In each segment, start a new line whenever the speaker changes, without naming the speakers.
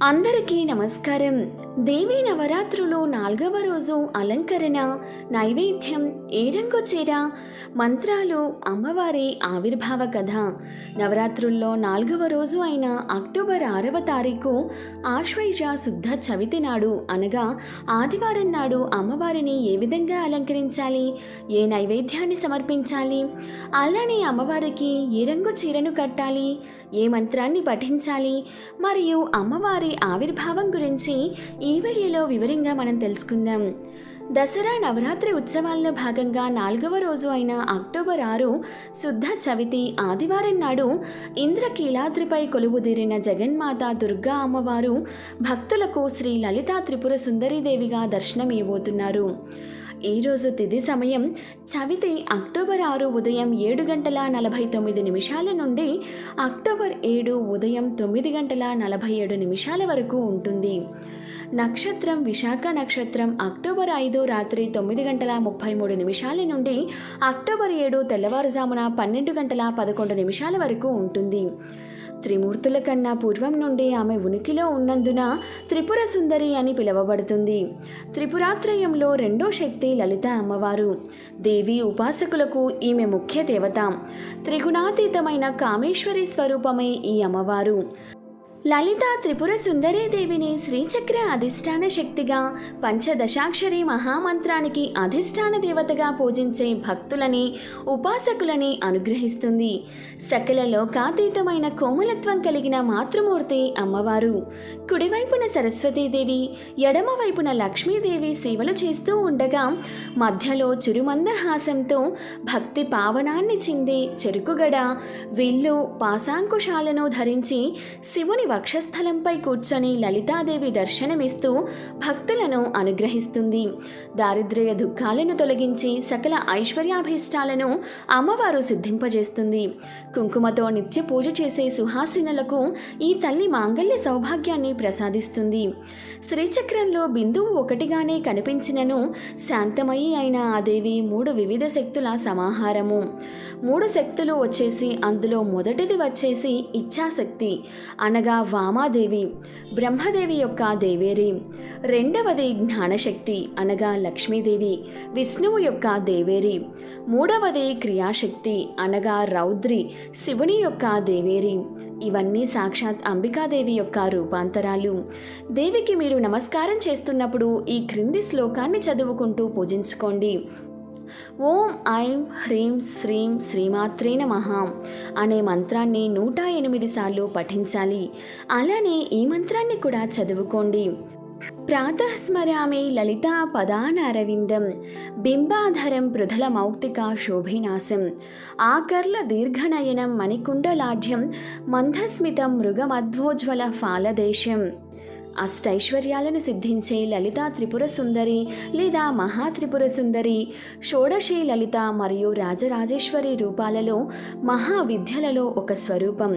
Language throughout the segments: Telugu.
అందరికీ నమస్కారం. దేవీ నవరాత్రులు నాలుగవ రోజు అలంకరణ నైవేద్యం ఏ రంగు చీర మంత్రాలు అమ్మవారి ఆవిర్భావ కథ. నవరాత్రుల్లో నాలుగవ రోజు అయిన అక్టోబర్ ఆరవ తారీఖు ఆశ్వైజ శుద్ధ చవితి నాడు అనగా ఆదివారం నాడు అమ్మవారిని ఏ విధంగా అలంకరించాలి ఏ నైవేద్యాన్ని సమర్పించాలి అలానే అమ్మవారికి ఏ రంగు చీరను కట్టాలి ఏ మంత్రాన్ని పఠించాలి మరియు అమ్మవారి ఆవిర్భావం గురించి ఈ ఈ వీడియోలో వివరంగా మనం తెలుసుకుందాం. దసరా నవరాత్రి ఉత్సవాల్లో భాగంగా నాలుగవ రోజు అయిన అక్టోబర్ ఆరు శుద్ధ చవితి ఆదివారం నాడు ఇంద్రకీలాద్రిపై కొలువుదీరిన జగన్మాత దుర్గా అమ్మవారు భక్తులకు శ్రీ లలితా త్రిపుర సుందరీదేవిగా దర్శనమివ్వబోతున్నారు ఈరోజు తిది సమయం. చవితి అక్టోబర్ ఆరు ఉదయం ఏడు గంటల నలభై తొమ్మిది నిమిషాల నుండి అక్టోబర్ ఏడు ఉదయం తొమ్మిది గంటల నలభై ఏడు నిమిషాల వరకు ఉంటుంది. నక్షత్రం విశాఖ నక్షత్రం అక్టోబర్ ఐదు రాత్రి తొమ్మిది గంటల ముప్పై మూడు నిమిషాల నుండి అక్టోబర్ ఏడు తెల్లవారుజామున పన్నెండు గంటల పదకొండు నిమిషాల వరకు ఉంటుంది. త్రిమూర్తుల కన్నా పూర్వం నుండి ఆమె ఉనికిలో ఉన్నందున త్రిపుర సుందరి అని పిలువబడుతుంది. త్రిపురాత్రయంలో రెండో శక్తి లలిత అమ్మవారు. దేవి ఉపాసకులకు ఈమె ముఖ్య దేవత. త్రిగుణాతీతమైన కామేశ్వరి స్వరూపమే ఈ అమ్మవారు. లలిత త్రిపుర సుందరీదేవిని శ్రీచక్ర అధిష్టాన శక్తిగా పంచదశాక్షరి మహామంత్రానికి అధిష్టాన దేవతగా పూజించే భక్తులని ఉపాసకులని అనుగ్రహిస్తుంది. సకల లోకాతీతమైన కోమలత్వం కలిగిన మాతృమూర్తి అమ్మవారు. కుడివైపున సరస్వతీదేవి ఎడమవైపున లక్ష్మీదేవి సేవలు చేస్తూ ఉండగా మధ్యలో చురుమందహాసంతో భక్తి పావనాన్ని చిందే చెరుకుగడ విల్లు పాశాంకుశాలను ధరించి శివుని వక్షస్థలంపై కూర్చొని లలితాదేవి దర్శనమిస్తూ భక్తులను అనుగ్రహిస్తుంది. దారిద్ర్య దుఃఖాలను తొలగించి సకల ఐశ్వర్యాభీష్టాలను అమ్మవారు సిద్ధింపజేస్తుంది. కుంకుమతో నిత్య పూజ చేసే సుహాసినలకు ఈ తల్లి మాంగళ్య సౌభాగ్యాన్ని ప్రసాదిస్తుంది. శ్రీచక్రంలో బిందువు ఒకటిగానే కనిపించినను శాంతమయి అయిన ఆ దేవి మూడు వివిధ శక్తుల సమాహారము. మూడు శక్తులు వచ్చేసి అందులో మొదటిది వచ్చేసి ఇచ్ఛాశక్తి. అనగా వామాదేవి బ్రహ్మదేవి యొక్క దేవేరి. రెండవది జ్ఞానశక్తి అనగా లక్ష్మీదేవి విష్ణువు యొక్క దేవేరి. మూడవది క్రియాశక్తి అనగా రౌద్రి శివుని యొక్క దేవేరి. ఇవన్నీ సాక్షాత్ అంబికాదేవి యొక్క రూపాంతరాలు. దేవికి మీరు నమస్కారం చేస్తున్నప్పుడు ఈ క్రింది శ్లోకాన్ని చదువుకుంటూ పూజించుకోండి. ఓం ఐం హ్రీం శ్రీం శ్రీమాత్రే నమః అనే మంత్రాన్ని నూట ఎనిమిది సార్లు పఠించాలి. అలానే ఈ మంత్రాన్ని కూడా చదువుకోండి. ప్రాతః స్మరామి లలితా పదానరవిందం బింబాధరం పృథల మౌక్తిక శోభినాశం ఆకర్ల దీర్ఘనయనం మణికుండలాఢ్యం మందస్మితం మృగమధ్వోజ్వల ఫాలదేశం. అష్టైశ్వర్యాలను సిద్ధించే లలితా త్రిపుర సుందరి లేదా మహాత్రిపుర సుందరి షోడశి లలిత మరియు రాజరాజేశ్వరి రూపాలలో మహావిద్యలలో ఒక స్వరూపం.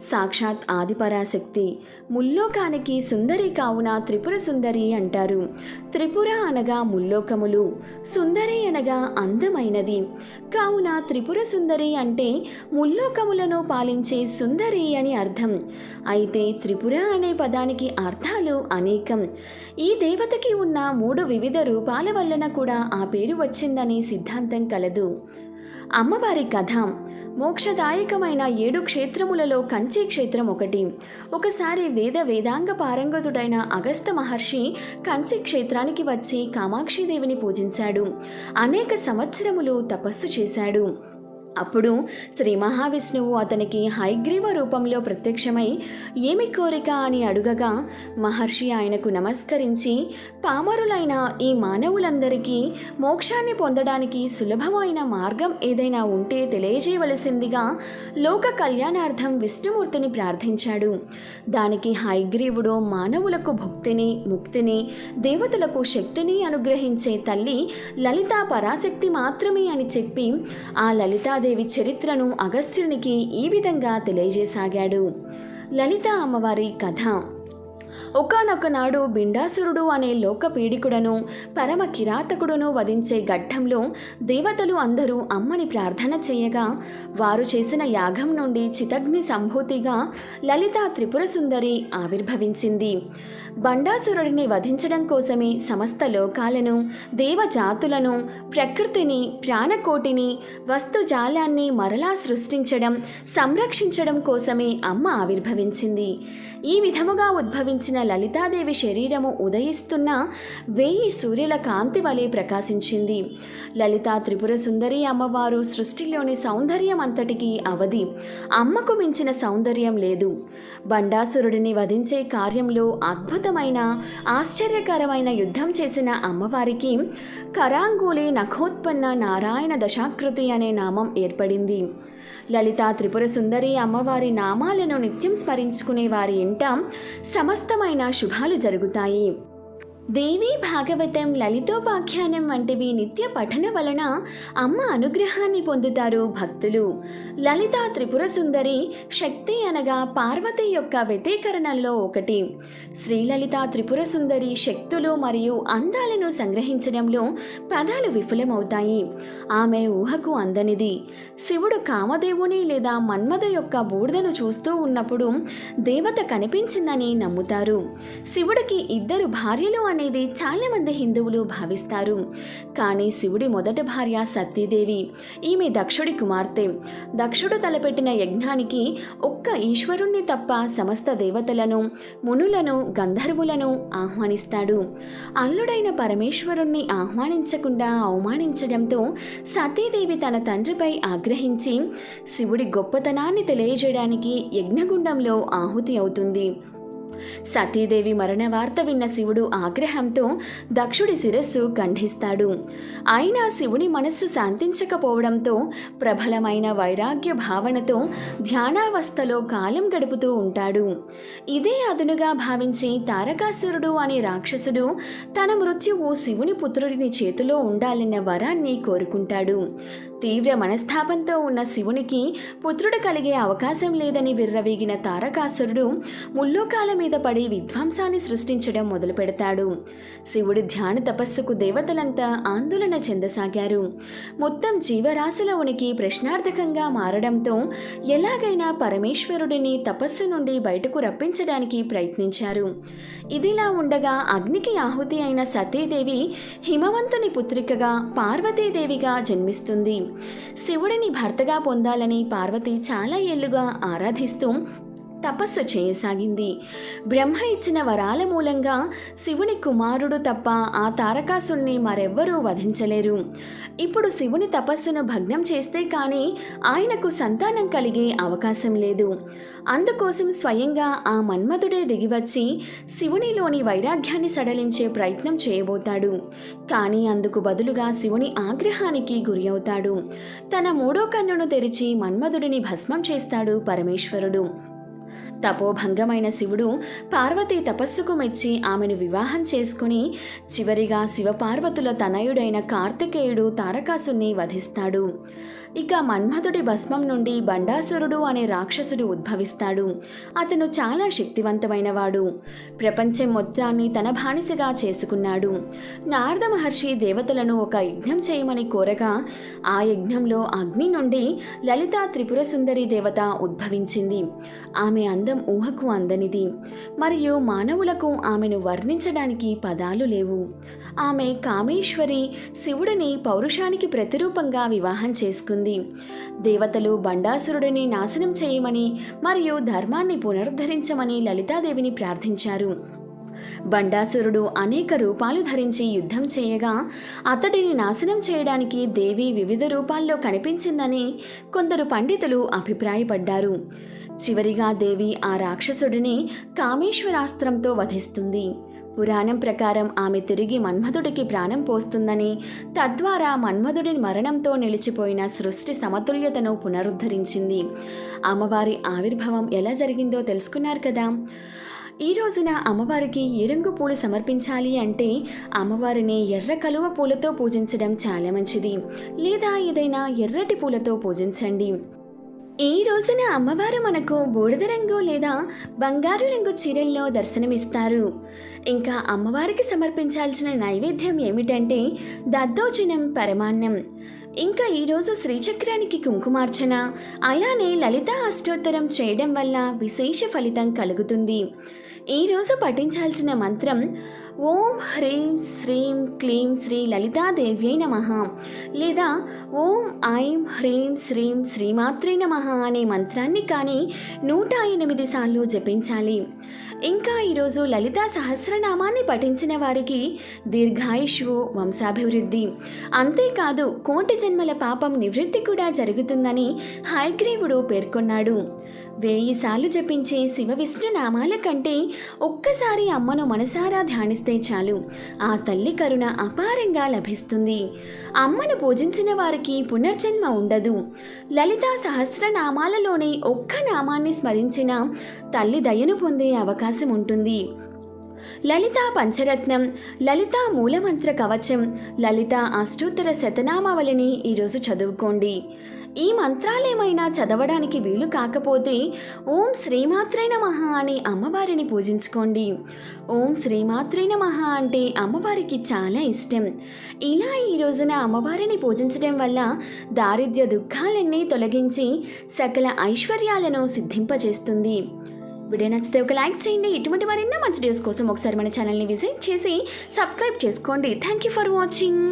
సాక్షాత్ ఆదిపరాశక్తి. ముల్లోకానికి సుందరి కావున త్రిపుర సుందరి అంటారు. త్రిపుర అనగా ముల్లోకములు సుందరి అనగా అందమైనది. కావున త్రిపుర సుందరి అంటే ముల్లోకములను పాలించే సుందరి అని అర్థం. అయితే త్రిపుర అనే పదానికి అర్థాలు అనేకం. ఈ దేవతకి ఉన్న మూడు వివిధ రూపాల వలన కూడా ఆ పేరు వచ్చిందనే సిద్ధాంతం కలదు. అమ్మవారి కథ. మోక్షదాయకమైన ఏడు క్షేత్రములలో కంచి క్షేత్రం ఒకటి. ఒకసారి వేద వేదాంగ పారంగతుడైన అగస్త మహర్షి కంచి క్షేత్రానికి వచ్చి కామాక్షిదేవిని పూజించాడు. అనేక సంవత్సరములు తపస్సు చేశాడు. అప్పుడు శ్రీ మహావిష్ణువు అతనికి హైగ్రీవ రూపంలో ప్రత్యక్షమై ఏమి కోరిక అని అడుగగా మహర్షి ఆయనకు నమస్కరించి పామరులైన ఈ మానవులందరికీ మోక్షాన్ని పొందడానికి సులభమైన మార్గం ఏదైనా ఉంటే తెలియజేయవలసిందిగా లోక కళ్యాణార్థం విష్ణుమూర్తిని ప్రార్థించాడు. దానికి హైగ్రీవుడు మానవులకు భుక్తిని ముక్తిని దేవతలకు శక్తిని అనుగ్రహించే తల్లి లలితా పరాశక్తి మాత్రమే అని చెప్పి ఆ లలితాదేవి చరిత్రను అగస్త్యునికి ఈ విధంగా తెలియజేసాగాడు. లలిత అమ్మవారి కథ ఒకనొక నాడు బిండాసురుడు అనే లోక పీడికుడను పరమ కిరాతకుడును వధించే ఘట్టంలో దేవతలు అందరూ అమ్మని ప్రార్థన చేయగా వారు చేసిన యాగం నుండి చితగ్ని సంభూతిగా లలిత త్రిపుర సుందరి ఆవిర్భవించింది. బండాసురుడిని వధించడం కోసమే సమస్త లోకాలను దేవజాతులను ప్రకృతిని ప్రాణకోటిని వస్తుజాలాన్ని మరలా సృష్టించడం సంరక్షించడం కోసమే అమ్మ ఆవిర్భవించింది. ఈ విధముగా ఉద్భవించిన లలితాదేవి శరీరము ఉదయిస్తున్న వేయి సూర్యుల కాంతి వలె ప్రకాశించింది. లలితా త్రిపుర సుందరి అమ్మవారు సృష్టిలోని సౌందర్యం అంతటికీ అవధి. అమ్మకు మించిన సౌందర్యం లేదు. బండాసురుడిని వధించే కార్యంలో అద్భుతమైన ఆశ్చర్యకరమైన యుద్ధం చేసిన అమ్మవారికి కరాంగూలి నఖోత్పన్న నారాయణ దశాకృతి అనే నామం ఏర్పడింది. లలిత త్రిపుర సుందరి అమ్మవారి నామాలను నిత్యం స్మరించుకునే వారి ఇంట సమస్తమైన శుభాలు జరుగుతాయి. దేవి భాగవతం లలితోపాఖ్యానం వంటివి నిత్య పఠన వలన అమ్మ అనుగ్రహాన్ని పొందుతారు భక్తులు. లలిత త్రిపుర సుందరి శక్తి అనగా పార్వతి యొక్క వ్యతీకరణల్లో ఒకటి. శ్రీలలిత త్రిపుర సుందరి శక్తులు మరియు అందాలను సంగ్రహించడంలో పదాలు విఫలమవుతాయి. ఆమె ఊహకు అందనిది. శివుడు కామదేవుని లేదా మన్మథ యొక్క బూడిదను చూస్తూ ఉన్నప్పుడు దేవత కనిపించిందని నమ్ముతారు. శివుడికి ఇద్దరు భార్యలు అనేది చాలామంది హిందువులు భావిస్తారు. కానీ శివుడి మొదటి భార్య సతీదేవి ఈమె దక్షుడి కుమార్తె. దక్షుడు తలపెట్టిన యజ్ఞానికి ఒక్క ఈశ్వరుణ్ణి తప్ప సమస్త దేవతలను మునులను గంధర్వులను ఆహ్వానిస్తాడు. అల్లుడైన పరమేశ్వరుణ్ణి ఆహ్వానించకుండా అవమానించడంతో సతీదేవి తన తండ్రిపై ఆగ్రహించి శివుడి గొప్పతనాన్ని తెలియజేయడానికి యజ్ఞగుండంలో ఆహుతి అవుతుంది. సతీదేవి మరణ వార్త విన్న శివుడు ఆగ్రహంతో దక్షుడి శిరస్సు ఖండిస్తాడు అయినా శివుని మనస్సు శాంతించకపోవడంతో ప్రబలమైన వైరాగ్య భావనతో ధ్యానావస్థలో కాలం గడుపుతూ ఉంటాడు. ఇదే అదునుగా భావించి తారకాసురుడు అనే రాక్షసుడు తన మృత్యువు శివుని పుత్రుడిని చేతిలో ఉండాలన్న వరాన్ని కోరుకుంటాడు. తీవ్ర మనస్తాపంతో ఉన్న శివునికి పుత్రుడు కలిగే అవకాశం లేదని విర్రవీగిన తారకాసురుడు ముల్లోకాల మీద పడి విధ్వంసాన్ని సృష్టించడం మొదలు పెడతాడు శివుడి ధ్యాన తపస్సుకు దేవతలంతా ఆందోళన చెందసాగారు. మొత్తం జీవరాశుల ఉనికి ప్రశ్నార్థకంగా మారడంతో ఎలాగైనా పరమేశ్వరుడిని తపస్సు నుండి బయటకు రప్పించడానికి ప్రయత్నించారు. ఇదిలా ఉండగా అగ్నికి ఆహుతి అయిన సతీదేవి హిమవంతుని పుత్రికగా పార్వతీదేవిగా జన్మిస్తుంది. శివుడిని భర్తగా పొందాలని పార్వతి చాలా ఏళ్ళుగా ఆరాధిస్తూ తపస్సు చేయసాగింది. బ్రహ్మ ఇచ్చిన వరాల మూలంగా శివుని కుమారుడు తప్ప ఆ తారకాసుల్ని మరెవ్వరూ వధించలేరు. ఇప్పుడు శివుని తపస్సును భగ్నం చేస్తే కానీ ఆయనకు సంతానం కలిగే అవకాశం లేదు. అందుకోసం స్వయంగా ఆ మన్మధుడే దిగివచ్చి శివునిలోని వైరాగ్యాన్ని సడలించే ప్రయత్నం చేయబోతాడు. కానీ అందుకు బదులుగా శివుని ఆగ్రహానికి గురి అవుతాడు తన మూడో కన్నును తెరిచి మన్మధుడిని భస్మం చేస్తాడు పరమేశ్వరుడు. తపోభంగమైన శివుడు పార్వతి తపస్సుకు మెచ్చి ఆమెను వివాహం చేసుకుని చివరిగా శివపార్వతుల తనయుడైన కార్తికేయుడు తారకాసుని వధిస్తాడు. ఇక మన్మథుడి భస్మం నుండి బండాసురుడు అనే రాక్షసుడు ఉద్భవిస్తాడు. అతను చాలా శక్తివంతమైనవాడు. ప్రపంచం మొత్తాన్ని తన బానిసగా చేసుకున్నాడు. నారద మహర్షి దేవతలను ఒక యజ్ఞం చేయమని కోరగా ఆ యజ్ఞంలో అగ్ని నుండి లలిత త్రిపుర సుందరి దేవత ఉద్భవించింది. ఆమె అందం ఊహకు అందనిది. మరియు మానవులకు ఆమెను వర్ణించడానికి పదాలు లేవు. ఆమె కామేశ్వరి శివుడిని పౌరుషానికి ప్రతిరూపంగా వివాహం చేసుకుంది. దేవతలు బండాసురుడిని నాశనం చేయమని మరియు ధర్మాన్ని పునరుద్ధరించమని లలితాదేవిని ప్రార్థించారు. బండాసురుడు అనేక రూపాలు ధరించి యుద్ధం చేయగా అతడిని నాశనం చేయడానికి దేవి వివిధ రూపాల్లో కనిపించిందని కొందరు పండితులు అభిప్రాయపడ్డారు. చివరిగా దేవి ఆ రాక్షసుడిని కామేశ్వరాస్త్రంతో వధిస్తుంది. పురాణం ప్రకారం ఆమె తిరిగి మన్మధుడికి ప్రాణం పోస్తుందని తద్వారా మన్మధుడి మరణంతో నిలిచిపోయిన సృష్టి సమతుల్యతను పునరుద్ధరించింది. అమ్మవారి ఆవిర్భావం ఎలా జరిగిందో తెలుసుకున్నారు కదా? ఈ రోజున అమ్మవారికి ఏ రంగు పూలు సమర్పించాలి అంటే అమ్మవారిని ఎర్ర కలువ పూలతో పూజించడం చాలా మంచిది. లేదా ఏదైనా ఎర్రటి పూలతో పూజించండి. ఈ రోజున అమ్మవారు మనకు బూడిద రంగు లేదా బంగారు రంగు చీరల్లో దర్శనమిస్తారు. ఇంకా అమ్మవారికి సమర్పించాల్సిన నైవేద్యం ఏమిటంటే దద్దోజనం పరమాన్నం. ఇంకా ఈరోజు శ్రీచక్రానికి కుంకుమార్చన అలానే లలిత అష్టోత్తరం చేయడం వల్ల విశేష ఫలితం కలుగుతుంది. ఈరోజు పఠించాల్సిన మంత్రం ఓం హ్రీం శ్రీం క్లీం శ్రీ లలితాదేవ్యై నమ. లేదా ఓం ఐం హ్రీం శ్రీం శ్రీమాత్రే నమ అనే మంత్రాన్ని కానీ నూట ఎనిమిది సార్లు జపించాలి. ఇంకా ఈరోజు లలితా సహస్రనామాన్ని పఠించిన వారికి దీర్ఘాయుషు వంశాభివృద్ధి అంతేకాదు కోటి జన్మల పాపం నివృత్తి కూడా జరుగుతుందని హైగ్రీవుడు పేర్కొన్నాడు. వేయిసార్లు జపించే శివ విష్ణు నామాల కంటే ఒక్కసారి అమ్మను మనసారా ధ్యానిస్తే చాలు. ఆ తల్లి కరుణ అపారంగా లభిస్తుంది. అమ్మను పూజించిన వారికి పునర్జన్మ ఉండదు. లలిత సహస్రనామాలలోనే ఒక్క నామాన్ని స్మరించిన తల్లి దయను పొందే అవకాశం ఉంటుంది. లలిత పంచరత్నం లలిత మూలమంత్ర కవచం లలిత అష్టోత్తర శతనామావళిని ఈరోజు చదువుకోండి. ఈ మంత్రాలేమైనా చదవడానికి వీలు కాకపోతే ఓం శ్రీమాత్రే నమః అని అమ్మవారిని పూజించుకోండి. ఓం శ్రీమాత్రే నమః అంటే అమ్మవారికి చాలా ఇష్టం. ఇలా ఈ రోజున అమ్మవారిని పూజించడం వల్ల దారిద్ర్య దుఃఖాలన్నీ తొలగించి సకల ఐశ్వర్యాలను సిద్ధింపజేస్తుంది. వీడియో నచ్చితే ఒక లైక్ చేయండి. ఇటువంటి మరెన్నో మంచి వీడియోస్ కోసం ఒకసారి మన ఛానల్ని విజిట్ చేసి సబ్స్క్రైబ్ చేసుకోండి. Thank you for watching